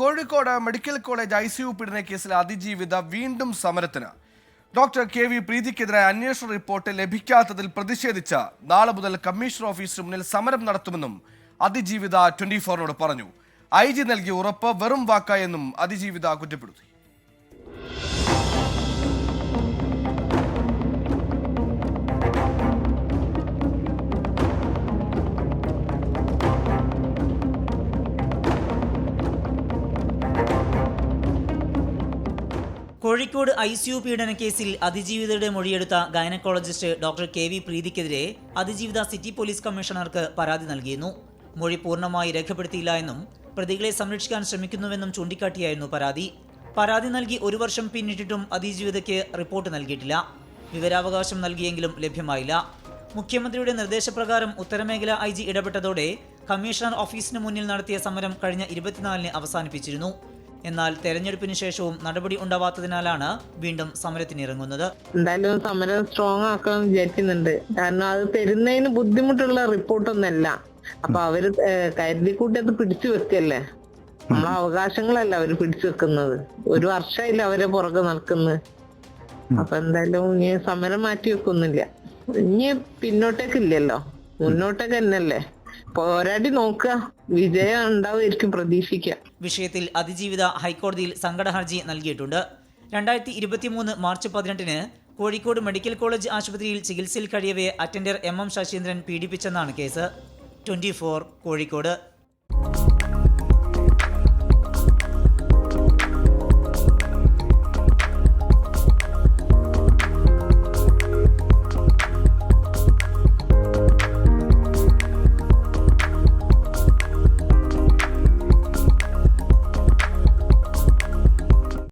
Kozhikode medical college I C U പീഡന കേസിലെ അതിജീവിത വീണ്ടും സമരത്തിന്. ഡോക്ടർ കെ വി പ്രീതിക്കെതിരായ അന്വേഷണ റിപ്പോർട്ട് ലഭിക്കാത്തതിൽ പ്രതിഷേധിച്ച നാളെ മുതൽ കമ്മീഷണർ ഓഫീസിന് മുന്നിൽ സമരം നടത്തുമെന്നും അതിജീവിത ട്വന്റി ഫോറിനോട് പറഞ്ഞു. ഐ ജി നൽകിയ ഉറപ്പ് വെറും വാക്കായെന്നും അതിജീവിത കുറ്റപ്പെടുത്തി. കോഴിക്കോട് ഐ സി യു പീഡന കേസിൽ അതിജീവിതയുടെ മൊഴിയെടുത്ത ഗൈനക്കോളജിസ്റ്റ് ഡോക്ടർ കെ വി പ്രീതിക്കെതിരെ അതിജീവിത സിറ്റി പോലീസ് കമ്മീഷണർക്ക് പരാതി നൽകിയിരുന്നു. മൊഴി പൂർണമായി രേഖപ്പെടുത്തിയില്ല എന്നും പ്രതികളെ സംരക്ഷിക്കാൻ ശ്രമിക്കുന്നുവെന്നും ചൂണ്ടിക്കാട്ടിയായിരുന്നു പരാതി. പരാതി നൽകി ഒരു വർഷം പിന്നിട്ടിട്ടും അതിജീവിതയ്ക്ക് റിപ്പോർട്ട് നൽകിയിട്ടില്ല. വിവരാവകാശം നൽകിയെങ്കിലും ലഭ്യമായില്ല. മുഖ്യമന്ത്രിയുടെ നിർദ്ദേശപ്രകാരം ഉത്തരമേഖല ഐ ജി ഇടപെട്ടതോടെ കമ്മീഷണർ ഓഫീസിന് മുന്നിൽ നടത്തിയ സമരം കഴിഞ്ഞ ഇരുപത്തിനാലിന് അവസാനിപ്പിച്ചിരുന്നു. എന്നാൽ തെരഞ്ഞെടുപ്പിന് ശേഷവും നടപടി ഉണ്ടാവാത്തതിനാലാണ് വീണ്ടും സമരത്തിനിറങ്ങുന്നത്. എന്തായാലും സമരം സ്ട്രോങ് ആക്കാൻ വിചാരിക്കുന്നുണ്ട്. കാരണം അത് തരുന്നതിന് ബുദ്ധിമുട്ടുള്ള റിപ്പോർട്ടൊന്നല്ല. അപ്പൊ അവർ കരുതി കരുതിക്കൂട്ടി അത് പിടിച്ചു വെക്കല്ലേ? നമ്മളെ അവകാശങ്ങളല്ല അവർ പിടിച്ചു വെക്കുന്നത്. ഒരു വർഷമായില്ല അവരെ പുറകെ നടക്കുന്നത്. അപ്പൊ എന്തായാലും ഇനി സമരം മാറ്റി വെക്കൊന്നുമില്ല. ഇനി പിന്നോട്ടേക്കില്ലല്ലോ. മുന്നോട്ടേക്ക് തന്നെയല്ലേ? പോരാടി നോക്കുക. വിജയം ഉണ്ടാവുമായിരിക്കും പ്രതീക്ഷിക്കുക. വിഷയത്തിൽ അതിജീവിത ഹൈക്കോടതിയിൽ സങ്കട ഹർജി നൽകിയിട്ടുണ്ട്. രണ്ടായിരത്തി ഇരുപത്തിമൂന്ന് മാർച്ച് പതിനെട്ടിന് കോഴിക്കോട് മെഡിക്കൽ കോളേജ് ആശുപത്രിയിൽ ചികിത്സയിൽ കഴിയവേ അറ്റൻഡർ എം എം ശശീന്ദ്രൻ പീഡിപ്പിച്ചെന്നാണ് കേസ്. ട്വന്റി കോഴിക്കോട്.